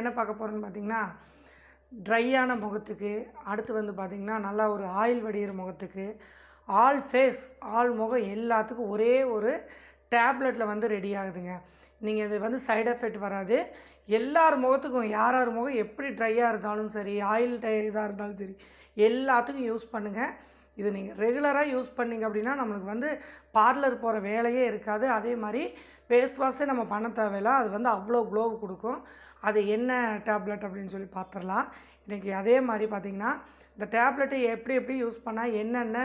என்ன பார்க்க போகிறோன்னு பார்த்தீங்கன்னா ட்ரையான முகத்துக்கு அடுத்து வந்து பார்த்திங்கன்னா நல்லா ஒரு ஆயில் வடிகிற முகத்துக்கு ஆல் ஃபேஸ் ஆல் முகம் எல்லாத்துக்கும் ஒரே ஒரு டேப்லெட்டில் வந்து ரெடி ஆகுதுங்க. நீங்கள் இது வந்து சைடு எஃபெக்ட் வராது. எல்லார் முகத்துக்கும் யார் யார் முகம் எப்படி ட்ரையாக இருந்தாலும் சரி ஆயில் டை இதாக இருந்தாலும் சரி எல்லாத்துக்கும் யூஸ் பண்ணுங்கள் இது நீங்கள் ரெகுலராக யூஸ் பண்ணீங்க அப்படின்னா நம்மளுக்கு வந்து பார்லர் போகிற வேலையே இருக்காது. அதே மாதிரி ஃபேஸ் வாஷே நம்ம பண்ண தேவையில்ல. அது வந்து அவ்வளோ க்ளோவ் கொடுக்கும். அது என்ன டேப்லெட் அப்படின்னு சொல்லி பார்த்துடலாம். இன்றைக்கி அதே மாதிரி பார்த்திங்கன்னா இந்த டேப்லெட்டை எப்படி எப்படி யூஸ் பண்ணால் என்னென்ன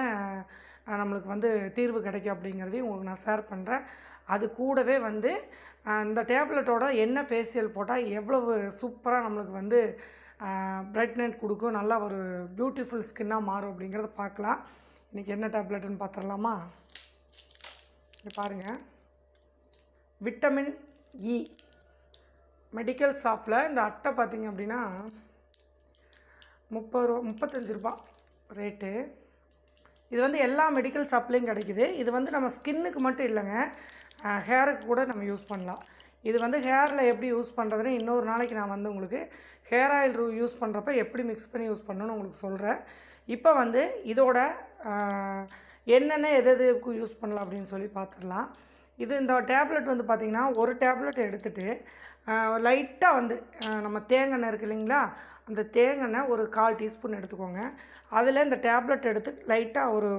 நம்மளுக்கு வந்து தீர்வு கிடைக்கும் அப்படிங்கிறதையும் உங்களுக்கு நான் ஷேர் பண்ணுறேன் அது கூடவே வந்து இந்த டேப்லெட்டோட என்ன ஃபேஷியல் போட்டால் எவ்வளவு சூப்பராக நம்மளுக்கு வந்து பிரைட்னட் கொடுக்கும் நல்லா ஒரு பியூட்டிஃபுல் ஸ்கின்னாக மாறும் அப்படிங்கிறத பார்க்கலாம். இன்றைக்கி என்ன டேப்லெட்டுன்னு பார்த்துடலாமா? பாருங்கள் விட்டமின் இ மெடிக்கல் ஷாப்பில் இந்த அட்டை பார்த்திங்க அப்படின்னா முப்பது ரூபா முப்பத்தஞ்சு ரூபா ரேட்டு இது வந்து எல்லா மெடிக்கல் ஷாப்லேயும் கிடைக்குது. இது வந்து நம்ம ஸ்கின்னுக்கு மட்டும் இல்லைங்க. ஹேருக்கு கூட நம்ம யூஸ் பண்ணலாம். இது வந்து ஹேரில் எப்படி யூஸ் பண்ணுறதுன்னு இன்னொரு நாளைக்கு நான் வந்து உங்களுக்கு ஹேர் ஆயில் யூஸ் பண்ணுறப்ப எப்படி மிக்ஸ் பண்ணி யூஸ் பண்ணணும்னு உங்களுக்கு சொல்கிறேன் இப்போ வந்து இதோட என்னென்ன எது எதுக்கு யூஸ் பண்ணலாம் அப்படின்னு சொல்லி பார்த்துடலாம். இது இந்த டேப்லெட் வந்து பார்த்திங்கன்னா ஒரு டேப்லெட் எடுத்துகிட்டு லைட்டாக வந்து நம்ம தேங்காய் இருக்கு இல்லைங்களா? அந்த தேங்காய் ஒரு கால் டீஸ்பூன் எடுத்துக்கோங்க. அதில் இந்த டேப்லெட் எடுத்து லைட்டாக ஒரு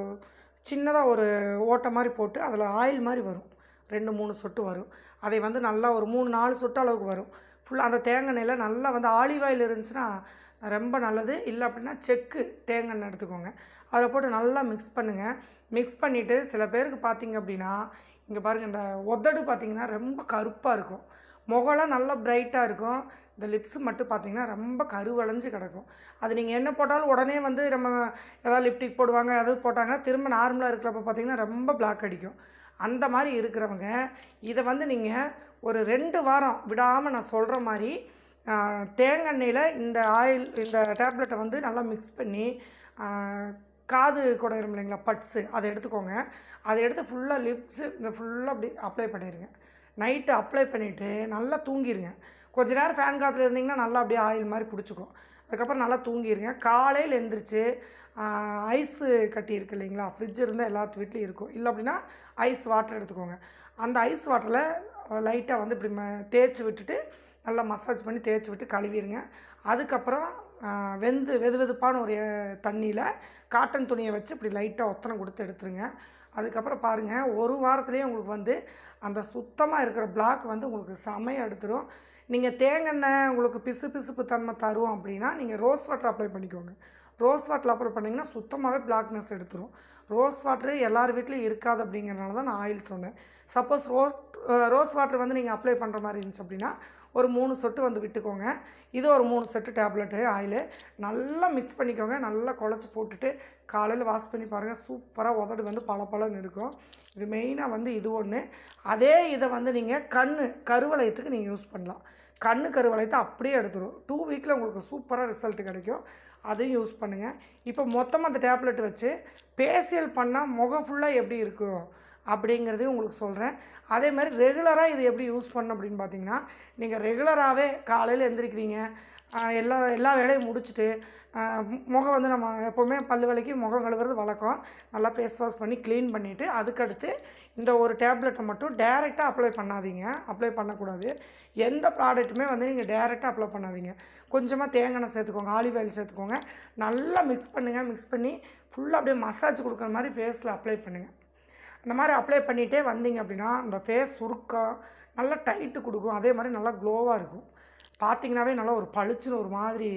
சின்னதாக ஒரு ஓட்டை மாதிரி போட்டு அதில் ஆயில் மாதிரி வரும். ரெண்டு மூணு சொட்டு வரும். அதை வந்து நல்லா ஒரு மூணு நாலு சொட்டு அளவுக்கு வரும். ஃபுல்லாக அந்த தேங்காய் எண்ணெயில் நல்லா வந்து ஆலிவ் ஆயில் இருந்துச்சுன்னா ரொம்ப நல்லது. இல்லை அப்படின்னா செக்கு தேங்காய் எண்ணெய் எடுத்துக்கோங்க. அதில் போட்டு நல்லா மிக்ஸ் பண்ணுங்கள் மிக்ஸ் பண்ணிவிட்டு சில பேருக்கு பார்த்தீங்க அப்படின்னா இங்கே பாருங்கள் இந்த உதடு பார்த்திங்கன்னா ரொம்ப கருப்பாக இருக்கும். முகம்லாம் நல்லா பிரைட்டாக இருக்கும். இந்த லிப்ஸ் மட்டும் பார்த்தீங்கன்னா ரொம்ப கருவளைஞ்சு கிடக்கும். அது நீங்கள் என்ன போட்டாலும் உடனே வந்து நம்ம ஏதாவது லிப்டிக் போடுவாங்க ஏதாவது போட்டாங்கன்னா திரும்ப நார்மலாக இருக்கிறப்ப பார்த்தீங்கன்னா ரொம்ப பிளாக் அடிக்கும். அந்த மாதிரி இருக்கிறவங்க இதை வந்து நீங்கள் ஒரு ரெண்டு வாரம் விடாமல் நான் சொல்கிற மாதிரி தேங்காய் எண்ணெயில் இந்த ஆயில் இந்த டேப்லெட்டை வந்து நல்லா மிக்ஸ் பண்ணி காது காது இருக்கும் இல்லைங்களா பட்ஸு அதை எடுத்துக்கோங்க. அதை எடுத்து ஃபுல்லாக லிப்ஸு இந்த ஃபுல்லாக அப்படி அப்ளை பண்ணிடுங்க நைட்டு அப்ளை பண்ணிவிட்டு நல்லா தூங்கிடுங்க கொஞ்ச நேரம் ஃபேன் காற்றுல இருந்தீங்கன்னா நல்லா அப்படியே ஆயில் மாதிரி பிடிச்சிக்கும். அதுக்கப்புறம் நல்லா தூங்கிடுங்க காலையில் எழுந்திரிச்சு ஐஸு கட்டி இருக்கு இல்லைங்களா? ஃப்ரிட்ஜ் இருந்தால் எல்லாத்து வீட்லேயும் இருக்கும். இல்லை அப்படின்னா ஐஸ் வாட்டர் எடுத்துக்கோங்க. அந்த ஐஸ் வாட்டரில் லைட்டாக வந்து இப்படி ம தேய்ச்சி விட்டுட்டு நல்லா மசாஜ் பண்ணி தேய்ச்சி விட்டு கழுவிடுங்க அதுக்கப்புறம் வெந்து வெது வெதுப்பான ஒரு தண்ணியில் காட்டன் துணியை வச்சு இப்படி லைட்டாக ஒத்தனை கொடுத்து எடுத்துருங்க. அதுக்கப்புறம் பாருங்கள் ஒரு வாரத்துலேயே உங்களுக்கு வந்து அந்த சுத்தமாக இருக்கிற பிளாக் வந்து உங்களுக்கு செமையாக எடுத்துரும். நீங்கள் தேங்காய் உங்களுக்கு பிசு பிசுப்பு தன்மை தரும் அப்படின்னா நீங்கள் ரோஸ் வாட்டர் அப்ளை பண்ணிக்கோங்க. ரோஸ் வாட்டர் அப்ளை பண்ணிங்கன்னா சுத்தமாகவே பிளாக்னஸ் எடுத்துரும். ரோஸ் வாட்டரு எல்லார் வீட்லேயும் இருக்காது அப்படிங்கிறனால தான் நான் ஆயில் சொன்னேன். சப்போஸ் ரோஸ் ரோஸ் வாட்டர் வந்து நீங்கள் அப்ளை பண்ணுற மாதிரி இருந்துச்சு அப்படின்னா ஒரு மூணு சொட்டு வந்து விட்டுக்கோங்க. இது ஒரு மூணு செட்டு டேப்லெட்டு ஆயிலு நல்லா மிக்ஸ் பண்ணிக்கோங்க. நல்லா குழச்சி போட்டுட்டு காலையில் வாஷ் பண்ணி பாருங்கள் சூப்பராக உதடு வந்து பளபளன்னு இருக்கும். இது மெயினாக வந்து இது ஒன்று அதே இதை வந்து நீங்கள் கண் கருவளையத்துக்கு நீங்கள் யூஸ் பண்ணலாம். கண் கருவளையத்தை அப்படியே எடுத்துரும். டூ வீக்கில் உங்களுக்கு சூப்பராக ரிசல்ட் கிடைக்கும். அதையும் யூஸ் பண்ணுங்கள் இப்போ மொத்தமாக அந்த டேப்லெட் வச்சு ஃபேஷியல் பண்ணால் முகம் ஃபுல்லாக எப்படி இருக்கும்? அப்படிங்கிறதையும் உங்களுக்கு சொல்கிறேன் அதே மாதிரி ரெகுலராக இது எப்படி யூஸ் பண்ண அப்படின்னு பார்த்தீங்கன்னா நீங்கள் ரெகுலராகவே காலையில் எந்திரிக்கிறீங்க. எல்லா எல்லா வேலையும் முடிச்சுட்டு முகம் வந்து நம்ம எப்போவுமே பல்லு விலைக்கு முகம் கழுவுறது வழக்கம். நல்லா ஃபேஸ் வாஷ் பண்ணி க்ளீன் பண்ணிவிட்டு அதுக்கடுத்து இந்த ஒரு டேப்லெட்டை மட்டும் டேரெக்டாக அப்ளை பண்ணாதீங்க. அப்ளை பண்ணக்கூடாது. எந்த ப்ராடக்ட்டுமே வந்து நீங்கள் டேரெக்டாக அப்ளை பண்ணாதீங்க. கொஞ்சமாக தேங்காய் எண்ணெய் சேர்த்துக்கோங்க ஆலிவ் ஆயில் சேர்த்துக்கோங்க. நல்லா மிக்ஸ் பண்ணுங்கள் மிக்ஸ் பண்ணி ஃபுல்லாக அப்படியே மசாஜ் கொடுக்குற மாதிரி ஃபேஸில் அப்ளை பண்ணுங்கள் இந்த மாதிரி அப்ளை பண்ணிகிட்டே வந்தீங்க அப்படின்னா அந்த ஃபேஸ் சுருக்கம் நல்லா டைட்டு கொடுக்கும். அதே மாதிரி நல்லா க்ளோவாக இருக்கும். பார்த்தீங்கனாவே நல்லா ஒரு பளிச்சுன்னு ஒரு மாதிரி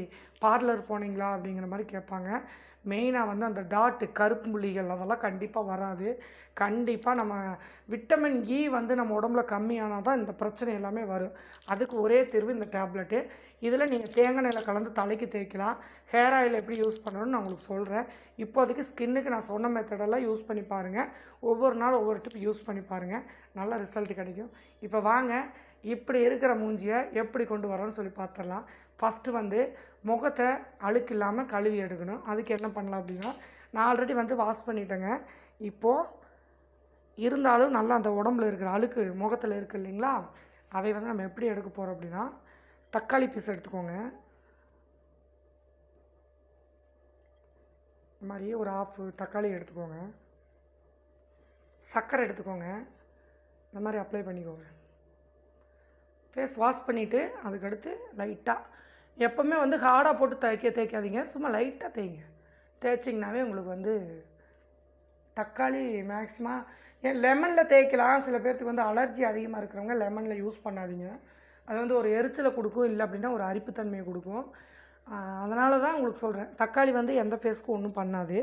பார்லர் போனீங்களா அப்படிங்கிற மாதிரி கேட்பாங்க. மெயினாக வந்து அந்த டாட்டு கருப்பு புள்ளிகள் அதெல்லாம் கண்டிப்பாக வராது. கண்டிப்பாக நம்ம விட்டமின் இ e வந்து நம்ம உடம்புல கம்மியானால் தான் இந்த பிரச்சனை எல்லாமே வரும். அதுக்கு ஒரே தீர்வு இந்த டேப்லெட்டு இதில் நீங்கள் தேங்காய் எண்ணெயில் கலந்து தலைக்கு தேய்க்கலாம். ஹேர் ஆயில் எப்படி யூஸ் பண்ணணும்னு நான் உங்களுக்கு சொல்கிறேன் இப்போதைக்கு ஸ்கின்னுக்கு நான் சொன்ன மெத்தடெல்லாம் யூஸ் பண்ணி பாருங்கள் ஒவ்வொரு நாள் ஒவ்வொரு டிப் யூஸ் பண்ணி பாருங்கள் நல்ல ரிசல்ட் கிடைக்கும். இப்போ வாங்க. இப்படி இருக்கிற மூஞ்சியை எப்படி கொண்டு வரோன்னு சொல்லி பார்த்துடலாம். ஃபஸ்ட்டு வந்து முகத்தை அழுக்கு இல்லாமல் கழுவி எடுக்கணும். அதுக்கு என்ன பண்ணலாம் அப்படின்னா நான் ஆல்ரெடி வந்து வாஷ் பண்ணிட்டேங்க. இப்போது இருந்தாலும் நல்லா அந்த உடம்புல இருக்கிற அழுக்கு முகத்தில் இருக்கு இல்லைங்களா? அதை வந்து நம்ம எப்படி எடுக்க போகிறோம் அப்படின்னா தக்காளி பீஸ் எடுத்துக்கோங்க. இந்த மாதிரி ஒரு ஆஃப் தக்காளி எடுத்துக்கோங்க. சர்க்கரை எடுத்துக்கோங்க. இந்த மாதிரி அப்ளை பண்ணிக்கோங்க. ஃபேஸ் வாஷ் பண்ணிவிட்டு அதுக்கடுத்து லைட்டாக எப்போவுமே வந்து ஹார்டாக போட்டு தேய்க்க தேய்க்காதீங்க. சும்மா லைட்டாக தேய்ங்க. தேய்ச்சிங்கனாவே உங்களுக்கு வந்து தக்காளி மேக்ஸிமம் ஏன் லெமனில் தேய்க்கலாம். சில பேர்த்துக்கு வந்து அலர்ஜி அதிகமாக இருக்கிறவங்க லெமனில் யூஸ் பண்ணாதீங்க. அது வந்து ஒரு எரிச்சலை கொடுக்கும். இல்லை அப்படின்னா ஒரு அரிப்புத்தன்மையை கொடுக்கும். அதனால தான் உங்களுக்கு சொல்கிறேன் தக்காளி வந்து எந்த ஃபேஸ்க்கும் ஒன்றும் பண்ணாது.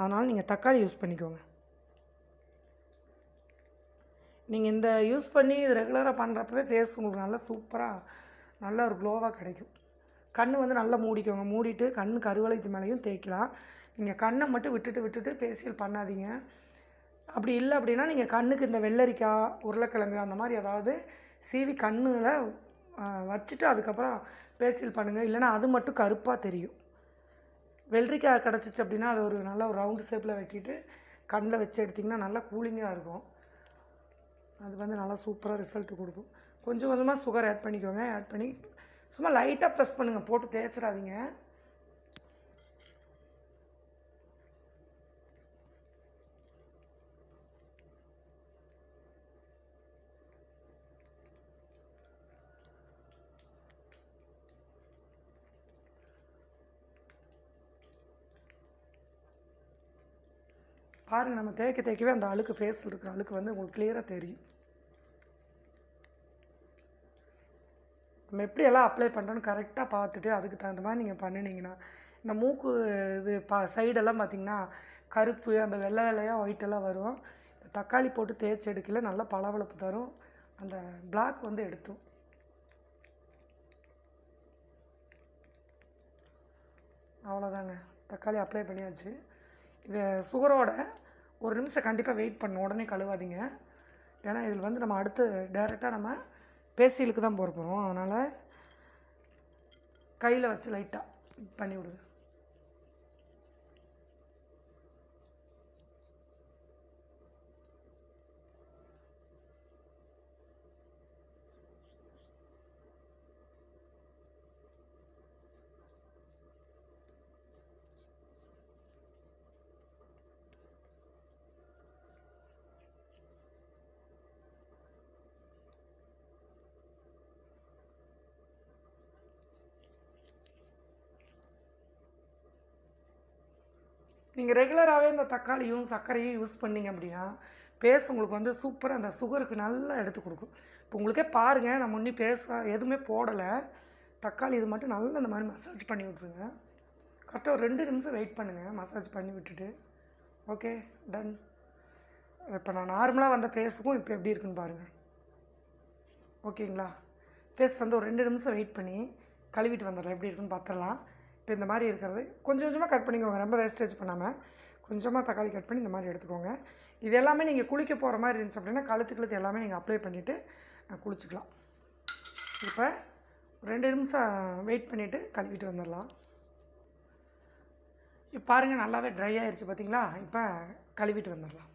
அதனால் நீங்கள் தக்காளி யூஸ் பண்ணிக்கோங்க. நீங்கள் இந்த யூஸ் பண்ணி இது ரெகுலராக பண்ணுறப்பவே ஃபேஸ் உங்களுக்கு நல்லா சூப்பராக நல்ல ஒரு க்ளோவாக கிடைக்கும். கண் வந்து நல்லா மூடிக்கோங்க. மூடிட்டு கண் கருவளைத்து மேலேயும் தேய்க்கலாம். நீங்கள் கண்ணை மட்டும் விட்டுட்டு விட்டுட்டு ஃபேஷியல் பண்ணாதீங்க. அப்படி இல்லை அப்படின்னா நீங்கள் கண்ணுக்கு இந்த வெள்ளரிக்காய் உருளைக்கிழங்கு அந்த மாதிரி ஏதாவது சீவி கண்ணில் வச்சுட்டு அதுக்கப்புறம் ஃபேஷியல் பண்ணுங்கள் இல்லைன்னா அது மட்டும் கருப்பாக தெரியும். வெள்ளரிக்காய் கிடச்சிச்சு அப்படின்னா அது ஒரு நல்ல ஒரு ரவுண்டு ஷேப்பில் வெட்டிட்டு கண்ணில் வச்சு எடுத்திங்கன்னா நல்லா கூலிங்காக இருக்கும். அது வந்து நல்லா சூப்பராக ரிசல்ட் கொடுக்கும். கொஞ்சம் கொஞ்சமாக சுகர் ஆட் பண்ணிக்கோங்க. ஆட் பண்ணி சும்மா லைட்டாக ப்ரெஸ் பண்ணுங்கள் போட்டு தேய்ச்சிடாதீங்க. பாருங்கள் நம்ம தேய்க்க தேய்க்கவே அந்த அழுக்கு ஃபேஸ் இருக்கிற அழுக்கு வந்து உங்களுக்கு கிளியராக தெரியும். நம்ம எப்படியெல்லாம் அப்ளை பண்ணுறோன்னு கரெக்டாக பார்த்துட்டு அதுக்கு தகுந்த மாதிரி நீங்கள் பண்ணினீங்கன்னா இந்த மூக்கு இது பா சைடெல்லாம் பார்த்தீங்கன்னா கருப்பு அந்த வெள்ளை வெள்ளையாக ஒயிட்டெல்லாம் வரும். தக்காளி போட்டு தேய்ச்சி எடுக்கல நல்லா பளபளப்பு தரும். அந்த பிளாக் வந்து எடுத்தும் அவ்வளோதாங்க தக்காளி அப்ளை பண்ணியாச்சு. இது சுகரோட ஒரு நிமிஷம் கண்டிப்பாக வெயிட் பண்ண. உடனே கழுவாதீங்க. ஏன்னா இதில் வந்து நம்ம அடுத்து டைரெக்டாக நம்ம பேசியலுக்கு தான் போகிறோம் அதனால் கையில் வச்சு லைட்டாக பண்ணி விடுங்க. நீங்கள் ரெகுலராகவே இந்த தக்காளியும் சர்க்கரையும் யூஸ் பண்ணீங்க அப்படின்னா பேஸ் உங்களுக்கு வந்து சூப்பராக அந்த சுகருக்கு நல்லா எடுத்து கொடுக்கும். இப்போ உங்களுக்கே பாருங்கள் நான் முன்னே பேச எதுவுமே போடலை. தக்காளி இது மட்டும் நல்லா இந்த மாதிரி மசாஜ் பண்ணி விட்ருங்க கரெக்டாக ஒரு ரெண்டு நிமிஷம் வெயிட் பண்ணுங்கள் மசாஜ் பண்ணி விட்டுட்டு. ஓகே டன் இப்போ நான் நார்மலாக வந்த ஃபேஸுக்கும் இப்போ எப்படி இருக்குன்னு பாருங்கள் ஓகேங்களா ஃபேஸ் வந்து ஒரு ரெண்டு நிமிஷம் வெயிட் பண்ணி கழுவிட்டு வந்துடலாம். எப்படி இருக்குன்னு பார்த்துடலாம் இப்போ இந்த மாதிரி இருக்கிறது கொஞ்சம் கொஞ்சமாக கட் பண்ணிக்கோங்க. ரொம்ப வேஸ்டேஜ் பண்ணாமல் கொஞ்சமாக தக்காளி கட் பண்ணி இந்த மாதிரி எடுத்துக்கோங்க. இது எல்லாமே நீங்கள் குளிக்க போகிற மாதிரி இருந்துச்சு அப்படின்னா கழுத்து கழுத்து எல்லாமே நீங்கள் அப்ளை பண்ணிவிட்டு குளிச்சுக்கலாம். இப்போ ரெண்டு நிமிஷம் வெயிட் பண்ணிவிட்டு கழுவிட்டு வந்துடலாம். இப்போ பாருங்கள் நல்லாவே ட்ரை ஆயிடுச்சு பார்த்தீங்களா இப்போ கழுவிட்டு வந்துடலாம்.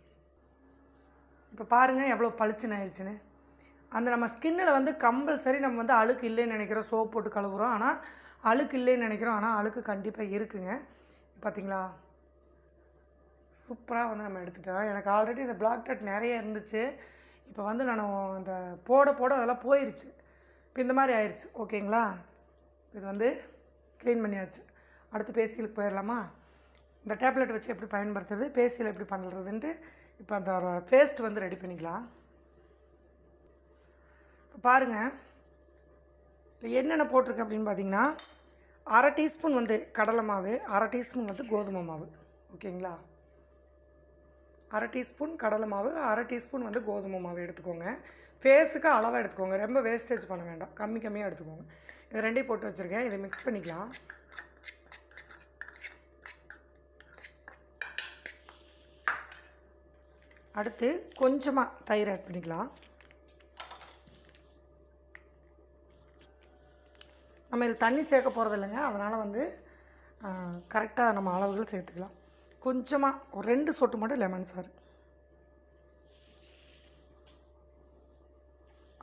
இப்போ பாருங்கள் எவ்வளோ பளிச்சுன்னு ஆயிடுச்சுன்னு அந்த நம்ம ஸ்கின்னில் வந்து கம்பல்சரி நம்ம வந்து அழுக்கு இல்லைன்னு நினைக்கிறோம். சோப் போட்டு கழுவுறோம். ஆனால் அழுக்கு இல்லைன்னு நினைக்கிறோம் ஆனால் அழுக்கு கண்டிப்பாக இருக்குங்க. பார்த்தீங்களா சூப்பராக வந்து நம்ம எடுத்துட்டோம் எனக்கு ஆல்ரெடி இந்த பிளாக் டாட் நிறைய இருந்துச்சு. இப்போ வந்து நான் இந்த போட போட அதெல்லாம் போயிடுச்சு இப்போ இந்த மாதிரி ஆயிடுச்சு ஓகேங்களா? இது வந்து க்ளீன் பண்ணியாச்சு. அடுத்து பேசியலுக்கு போயிடலாமா இந்த டேப்லெட் வச்சு எப்படி பயன்படுத்துறது பேசியல் எப்படி பண்ணுறதுன்ட்டு இப்போ அந்த பேஸ்ட் வந்து ரெடி பண்ணிக்கலாம். இப்போ பாருங்கள் என்னென்ன போட்டிருக்கேன் அப்படின்னு பார்த்தீங்கன்னா அரை டீஸ்பூன் வந்து கடலை மாவு அரை டீஸ்பூன் வந்து கோதுமை மாவு. ஓகேங்களா? அரை டீஸ்பூன் கடலை மாவு அரை டீஸ்பூன் வந்து கோதுமை மாவு எடுத்துக்கோங்க. ஃபேஸுக்கு அளவாக எடுத்துக்கோங்க. ரொம்ப வேஸ்டேஜ் பண்ண வேண்டாம். கம்மி கம்மியாக எடுத்துக்கோங்க. இது ரெண்டையும் போட்டு வச்சுருக்கேன். இதை மிக்ஸ் பண்ணிக்கலாம். அடுத்து கொஞ்சமாக தயிர் ஆட் பண்ணிக்கலாம். நம்ம இதில் தண்ணி சேர்க்க போகிறது இல்லைங்க. அதனால் வந்து கரெக்டாக நம்ம அளவுகள் சேர்த்துக்கலாம். கொஞ்சமாக ஒரு ரெண்டு சொட்டு மட்டும் லெமன் சாறு.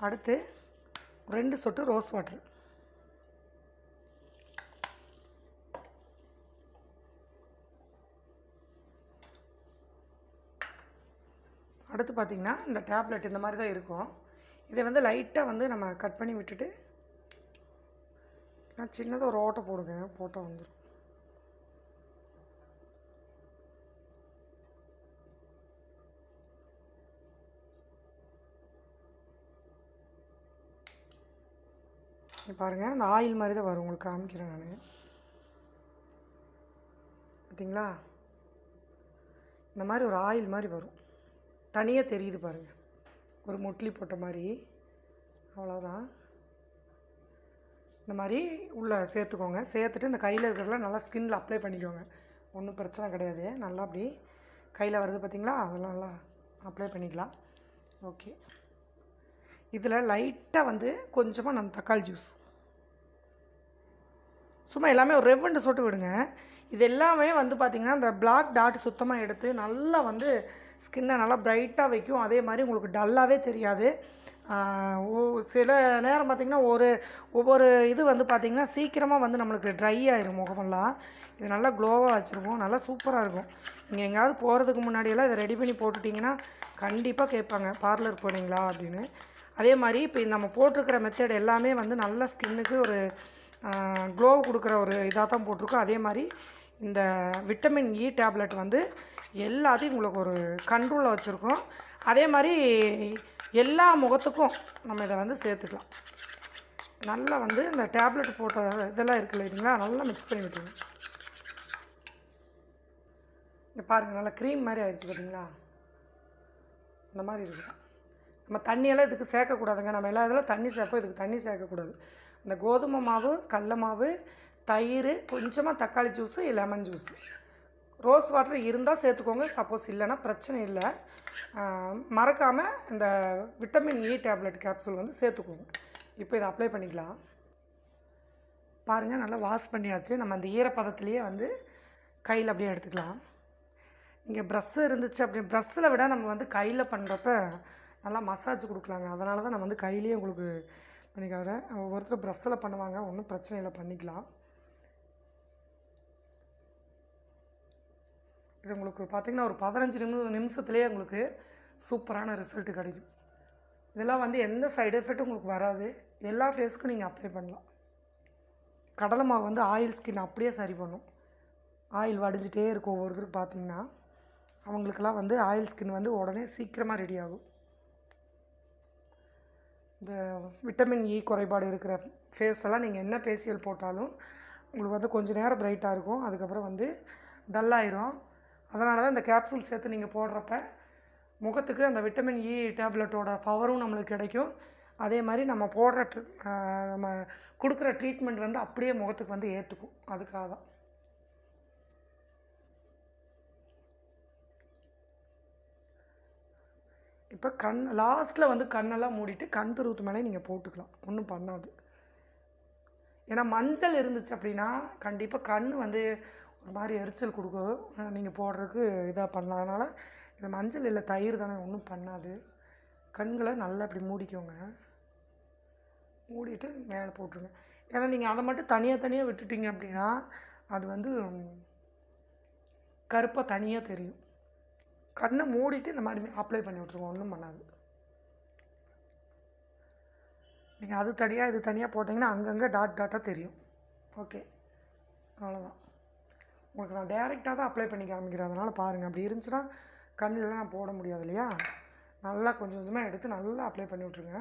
அடுத்து ரெண்டு சொட்டு ரோஸ் வாட்டர் அடுத்து பார்த்திங்கன்னா இந்த டேப்லெட் இந்த மாதிரி தான் இருக்கும். இதை வந்து லைட்டாக வந்து நம்ம கட் பண்ணி விட்டுட்டு நான் சின்னதாக ஒரு ஓட்டை போடுங்க போட்டால் வந்துடும் பாருங்கள் அந்த ஆயில் மாதிரி தான் வரும் உங்களுக்கு காமிக்கிறேன் நான். பார்த்தீங்களா இந்த மாதிரி ஒரு ஆயில் மாதிரி வரும். தனியாக தெரியுது பாருங்கள் ஒரு முட்லி போட்ட மாதிரி. அவ்வளோதான் இந்த மாதிரி உள்ளே சேர்த்துக்கோங்க. சேர்த்துட்டு இந்த கையில் இருக்கிறதெல்லாம் நல்லா ஸ்கின்ல அப்ளை பண்ணிக்கோங்க. ஒன்றும் பிரச்சனை கிடையாது. நல்லா அப்படி கையில் வருது பார்த்திங்களா அதெல்லாம் நல்லா அப்ளை பண்ணிக்கலாம். ஓகே இதில் லைட்டாக வந்து கொஞ்சமாக நம்ம தக்காளி ஜூஸ் சும்மா எல்லாமே ஒரு ரெவண்டு சொட்டு விடுங்க. இது எல்லாமே வந்து பார்த்திங்கன்னா இந்த பிளாக் டாட் சுத்தமாக எடுத்து நல்லா வந்து ஸ்கின்னை நல்லா ப்ரைட்டாக வைக்கும். அதே மாதிரி உங்களுக்கு டல்லாகவே தெரியாது. சில நேரம் பார்த்திங்கன்னா ஒரு ஒவ்வொரு இது வந்து பார்த்திங்கன்னா சீக்கிரமாக வந்து நம்மளுக்கு ட்ரை ஆயிரும் முகமெல்லாம். இது நல்லா க்ளோவாக வச்சுருக்கும். நல்லா சூப்பராக இருக்கும். நீங்கள் எங்கேயாவது போகிறதுக்கு முன்னாடியெல்லாம் இதை ரெடி பண்ணி போட்டுட்டிங்கன்னா கண்டிப்பாக கேட்பாங்க. பார்லர் போனீங்களா? அப்படின்னு. அதே மாதிரி இப்போ நம்ம போட்டிருக்கிற மெத்தட் எல்லாமே வந்து நல்ல ஸ்கின்னுக்கு ஒரு க்ளோ கொடுக்குற ஒரு இதாக தான் போட்டிருக்கோம். அதே மாதிரி இந்த விட்டமின் இ டேப்லெட் வந்து எல்லாத்தையும் உங்களுக்கு ஒரு கண்ட்ரோலில் வச்சுருக்கோம். அதே மாதிரி எல்லா முகத்துக்கும் நம்ம இதை வந்து சேர்த்துக்கலாம். நல்லா வந்து இந்த டேப்லெட் போட்ட இதெல்லாம் இருக்குல்ல இல்லைங்களா? நல்லா மிக்ஸ் பண்ணி விட்டுருங்க. இங்கே பாருங்கள் நல்லா க்ரீம் மாதிரி ஆயிடுச்சு பார்த்தீங்களா இந்த மாதிரி இருக்குது நம்ம தண்ணியெல்லாம் இதுக்கு சேர்க்கக்கூடாதுங்க. நம்ம எல்லா இதில் தண்ணி சேர்ப்போம். இதுக்கு தண்ணி சேர்க்கக்கூடாது. இந்த கோதுமை மாவு கடல மாவு தயிர் கொஞ்சமாக தக்காளி juice lemon juice rose water இருந்தால் சேர்த்துக்கோங்க. சப்போஸ் இல்லைன்னா பிரச்சனை இல்லை. மறக்காமல் இந்த விட்டமின் இ டேப்லெட் கேப்சூல் வந்து சேர்த்துக்கோங்க. இப்போ இதை அப்ளை பண்ணிக்கலாம். பாருங்கள் நல்லா வாஷ் பண்ணியாச்சு. நம்ம அந்த ஈரப்பதத்துலேயே வந்து கையில் அப்படியே எடுத்துக்கலாம். இங்கே ப்ரஷ்ஷு இருந்துச்சு அப்படி ப்ரஷ்ஷில் விட நம்ம வந்து கையில் பண்ணுறப்ப நல்லா மசாஜ் கொடுக்கலாங்க. அதனால தான் நான் வந்து கையிலேயே உங்களுக்கு பண்ணிக்கிறேன். ஒவ்வொருத்தர் ப்ரஷ்ஷில் பண்ணுவாங்க ஒன்றும் பிரச்சனை இல்லை பண்ணிக்கலாம். இது உங்களுக்கு பார்த்திங்கன்னா ஒரு பதினஞ்சு நிமிஷம் நிமிஷத்துலேயே உங்களுக்கு சூப்பரான ரிசல்ட் கிடைக்கும். இதெல்லாம் வந்து எந்த சைடு எஃபெக்ட்டும் உங்களுக்கு வராது. எல்லா ஃபேஸ்க்கும் நீங்கள் அப்ளை பண்ணலாம். கடலை மாவு வந்து ஆயில் ஸ்கின் அப்படியே சரி பண்ணும். ஆயில் வடிஞ்சிட்டே இருக்கும் ஒவ்வொருத்தருக்கு பார்த்திங்கன்னா. அவங்களுக்கெல்லாம் வந்து ஆயில் ஸ்கின் வந்து உடனே சீக்கிரமாக ரெடி ஆகும். இந்த விட்டமின் இ குறைபாடு இருக்கிற ஃபேஸ் எல்லாம் நீங்கள் என்ன ஃபேஷியல் போட்டாலும் உங்களுக்கு வந்து கொஞ்சம் நேரம் பிரைட்டாக இருக்கும். அதுக்கப்புறம் வந்து டல்லாயிரும். அதனால தான் இந்த கேப்சூல் சேர்த்து நீங்கள் போடுறப்ப முகத்துக்கு அந்த விட்டமின் இ டேப்லெட்டோட பவரும் நம்மளுக்கு கிடைக்கும். அதே மாதிரி நம்ம போடுற நம்ம கொடுக்குற ட்ரீட்மெண்ட் வந்து அப்படியே முகத்துக்கு வந்து ஏற்றுக்கும் அதுக்காக தான். இப்போ கண் லாஸ்ட்டில் வந்து கண்ணெல்லாம் மூடிட்டு கண் பருவத்து மேலே நீங்கள் போட்டுக்கலாம். ஒன்றும் பண்ணாது. ஏன்னா மஞ்சள் இருந்துச்சு அப்படின்னா கண்டிப்பாக கண் வந்து மாதிரி எரிச்சல் கொடுக்கும். நீங்கள் போடுறதுக்கு இதாக பண்ணலாம். அதனால் இது மஞ்சள் இல்லை தயிர் தானே ஒன்றும் பண்ணாது. கண்களை நல்லா இப்படி மூடிக்கோங்க. மூடிட்டு மேலே போட்டுருங்க. ஏன்னா நீங்கள் அதை மட்டும் தனியாக தனியாக விட்டுட்டீங்க அப்படின்னா அது வந்து கருப்பாக தனியாக தெரியும். கண்ணை மூடிட்டு இந்த மாதிரி அப்ளை பண்ணி விட்ருங்க ஒன்றும் பண்ணாது. நீங்கள் அது தனியாக இது தனியாக போட்டிங்கன்னா அங்கங்கே டாட் டாட்டாக தெரியும். ஓகே அவ்வளோதான் உங்களுக்கு நான் டேரெக்டாக தான் அப்ளை பண்ணி காமிக்கிறேன். அதனால் பாருங்கள் அப்படி இருந்துச்சுன்னா கண்ணிலலாம் நான் போட முடியாது இல்லையா? நல்லா கொஞ்சம் கொஞ்சமாக எடுத்து நல்லா அப்ளை பண்ணி விட்ருங்க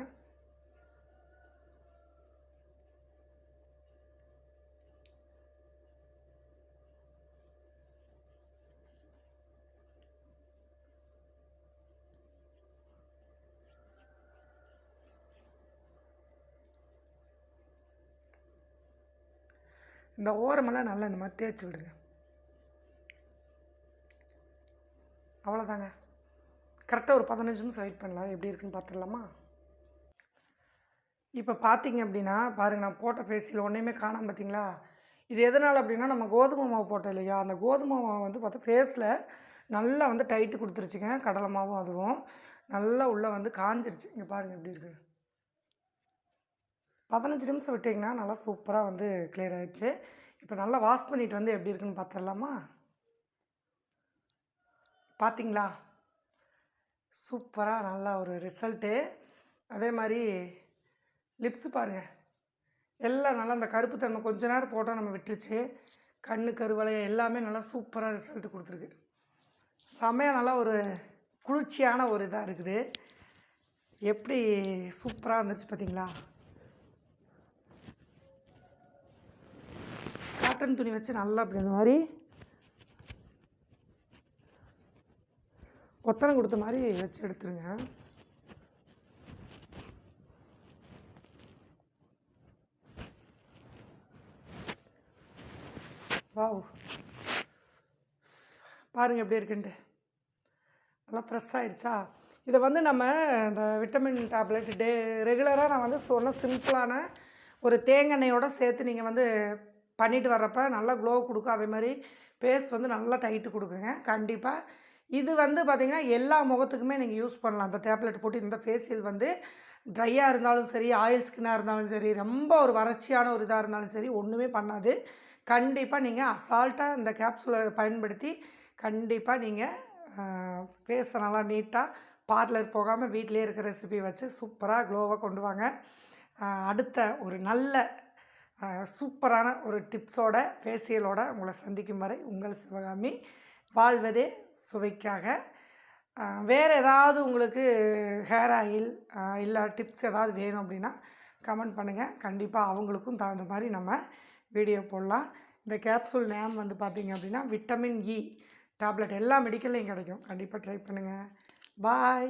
இந்த ஓரமெல்லாம் நல்லா இந்த மாதிரி தேய்ச்சி விடுங்க. அவ்வளோதாங்க. கரெக்டாக ஒரு பதினஞ்சு நிமிஷம் வெயிட் பண்ணலாம். எப்படி இருக்குன்னு பார்த்துடலாமா? இப்போ பார்த்தீங்க அப்படின்னா பாருங்கள் நான் போட்ட ஃபேஸில் ஒன்றையுமே காணாமல் பார்த்தீங்களா? இது எதனால் அப்படின்னா நம்ம கோதுமை மாவு போட்டோம் இல்லையா? அந்த கோதுமை மாவு வந்து பார்த்தா ஃபேஸில் நல்லா வந்து டைட்டு கொடுத்துருச்சுங்க. கடலை மாவும் அதுவும். நல்லா உள்ளே வந்து காஞ்சிருச்சு. இங்கே பாருங்கள் எப்படி இருக்குது பதினஞ்சு நிமிஷம் விட்டிங்கன்னா நல்லா சூப்பராக வந்து கிளியர் ஆகிடுச்சு இப்போ நல்லா வாஷ் பண்ணிவிட்டு வந்து எப்படி இருக்குன்னு பார்த்துடலாமா? பார்த்திங்களா சூப்பராக நல்லா ஒரு ரிசல்ட்டு அதே மாதிரி லிப்ஸ் பாருங்கள் எல்லாம் நல்லா அந்த கருப்பு தன்மை கொஞ்ச நேரம் போட்டால் நம்ம விட்டுருச்சு. கண்ணு கருவளையம் எல்லாமே நல்லா சூப்பராக ரிசல்ட் கொடுத்துருக்கு. செம்மையாக நல்லா ஒரு குளிர்ச்சியான ஒரு இதாக இருக்குது. எப்படி சூப்பராக வந்துருச்சு பார்த்தீங்களா காட்டன் துணி வச்சு நல்லா அப்படி மாதிரி கொத்தனம் கொடுத்த மாதிரி வச்சு எடுத்துருங்க. வாவ். பாருங்கள் எப்படி இருக்குன்ட்டு. நல்லா ஃப்ரெஷ் ஆயிடுச்சா? இதை வந்து நம்ம இந்த விட்டமின் டேப்லெட் டே ரெகுலராக நான் வந்து சொன்ன சிம்பிளான ஒரு தேங்காய்யோட சேர்த்து நீங்கள் வந்து பண்ணிட்டு வர்றப்ப நல்லா க்ளோ கொடுக்கும். அதே மாதிரி பேஸ்ட் வந்து நல்லா டைட்டு கொடுக்குங்க. கண்டிப்பாக இது வந்து பார்த்திங்கன்னா எல்லா முகத்துக்குமே நீங்கள் யூஸ் பண்ணலாம். அந்த டேப்லெட் போட்டு இந்த ஃபேஷியல் வந்து ட்ரையாக இருந்தாலும் சரி ஆயில் ஸ்கின்னாக இருந்தாலும் சரி ரொம்ப ஒரு வறட்சியான ஒரு இதாக இருந்தாலும் சரி ஒன்றுமே பண்ணாது. கண்டிப்பாக நீங்கள் அசால்ட்டாக இந்த கேப்சூலை பயன்படுத்தி கண்டிப்பாக நீங்கள் ஃபேஸை நல்லா நீட்டாக பார்லர் போகாமல் வீட்டிலே இருக்க ரெசிபி வச்சு சூப்பராக க்ளோவாக கொண்டு வாங்க. அடுத்த ஒரு நல்ல சூப்பரான ஒரு டிப்ஸோட ஃபேஷியலோட உங்களை சந்திக்கும் வரை உங்கள் சிவகாமி. வாழ்வதே சுவைக்காக. வேறு ஏதாவது உங்களுக்கு ஹேர் ஆயில் இல்லை டிப்ஸ் ஏதாவது வேணும் அப்படின்னா கமெண்ட் பண்ணுங்கள் கண்டிப்பாக அவங்களுக்கும் தகுந்த மாதிரி நம்ம வீடியோ போடலாம். இந்த கேப்சூல் நேம் வந்து பார்த்தீங்க அப்படின்னா விட்டமின் இ டேப்லெட் எல்லா மெடிக்கல்லையும் கிடைக்கும். கண்டிப்பாக ட்ரை பண்ணுங்கள் பாய்